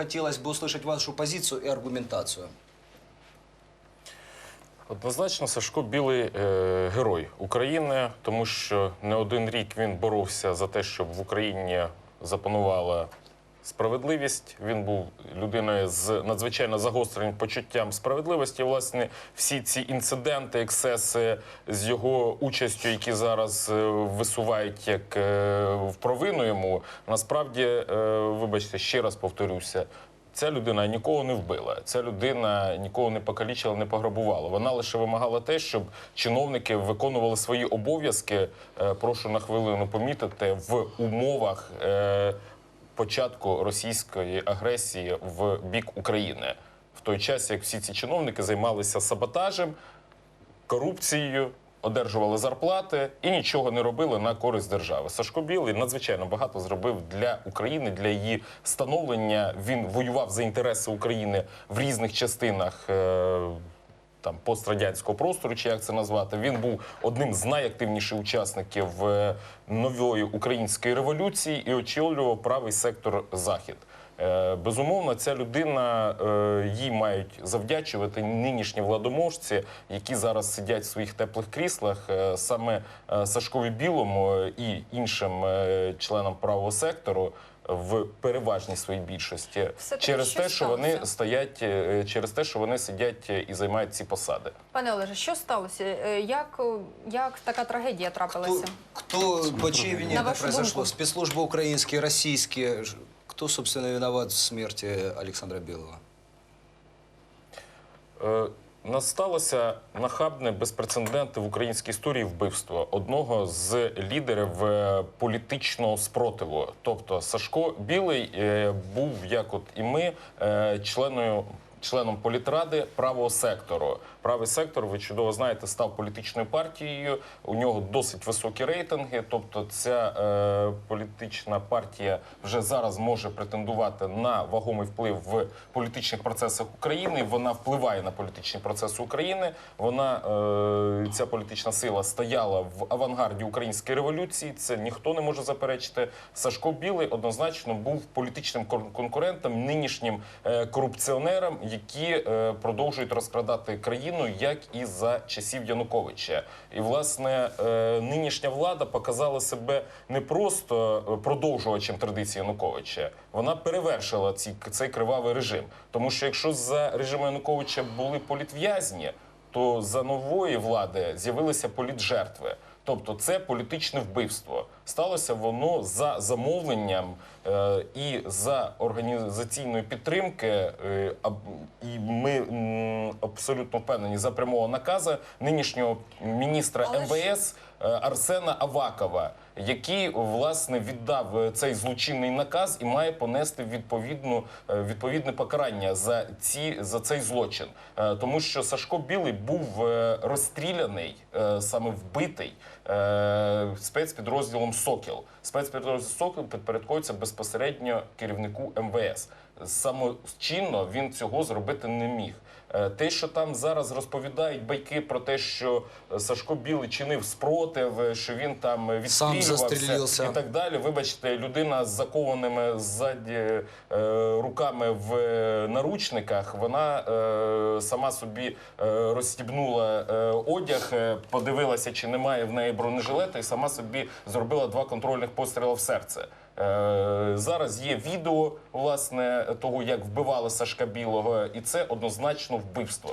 хотелось бы услышать вашу позицию и аргументацию. Однозначно, Сашко Білий е, герой України, тому що не один рік він боровся за те, щоб в Україні запанувала справедливість. Він був людиною з надзвичайно загостреним почуттям справедливості. Власне, всі ці інциденти, ексеси з його участю, які зараз е, висувають як е, в провину йому, насправді, е, вибачте, ще раз повторюся. Ця людина нікого не вбила, ця людина нікого не покалічила, не пограбувала. Вона лише вимагала те, щоб чиновники виконували свої обов'язки. Прошу на хвилину помітити в умовах початку російської агресії в бік України. В той час, як всі ці чиновники займалися саботажем, корупцією, одержували зарплати і нічого не робили на користь держави. Сашко Білий надзвичайно багато зробив для України, для її становлення. Він воював за інтереси України в різних частинах. е, Там пострадянського простору, чи як це назвати, він був одним з найактивніших учасників е, нової української революції і очолював правий сектор Захід. Е, Безумовно, ця людина е, їй мають завдячувати нинішні владоможці, які зараз сидять в своїх теплих кріслах. Е, Саме Сашкові Білому і іншим членам правого сектору в переважній своїй більшості Все-таки через те, що вони стоять, через те, що вони сидять і займають ці посади. Пане Олеже, що сталося? Як, як така трагедія трапилася? кто по чьей вине На это вашу произошло? украинские, российские. Ж- Кто, собственно, виноват в смерти Александра Белого? Е, Насталося нахабне безпрецедентне в українській історії вбивство одного з лідерів е, політичного спротиву. Тобто Сашко Білий е, був, як от і ми, е, членою. Членом політради правого сектору. Правий сектор, ви чудово знаєте, став політичною партією. У нього досить високі рейтинги. Тобто, ця е, політична партія вже зараз може претендувати на вагомий вплив в політичних процесах України. Вона впливає на політичні процеси України. Вона е, ця політична сила стояла в авангарді української революції. Це ніхто не може заперечити. Сашко Білий однозначно був політичним кон- конкурентом, нинішнім е, корупціонерам, які е, продовжують розкрадати країну, як і за часів Януковича. І власне е, нинішня влада показала себе не просто е, продовжувачем традиції Януковича, вона перевершила ці, цей кривавий режим. Тому що якщо за режиму Януковича були політв'язні, то за нової влади з'явилися політжертви. Тобто це політичне вбивство. Сталося воно за замовленням е, і за організаційної підтримки. Е, і ми м, абсолютно впевнені за прямого наказу нинішнього міністра Але МВС е, Арсена Авакова, який власне віддав е, цей злочинний наказ і має понести відповідну е, відповідне покарання за ці за цей злочин, Е, тому що Сашко Білий був е, розстріляний, е, саме вбитий е, спецпідрозділом Сокіл. Спецпідрозділ Сокіл підпорядковується безпосередньо керівнику МВС. Самочинно він цього зробити не міг. Е, Те, що там зараз розповідають байки про те, що Сашко Білий чинив спротив, е, що він там е, відстрілювався і так далі. Вибачте, людина з закованими ззаді руками в наручниках, вона сама собі розстібнула одяг, подивилася, чи немає в неї бронежилета, і сама собі зробила два контрольних постріли в серце. Е, Зараз є відео власне того, як вбивали Сашка Білого, і це однозначно вбивство.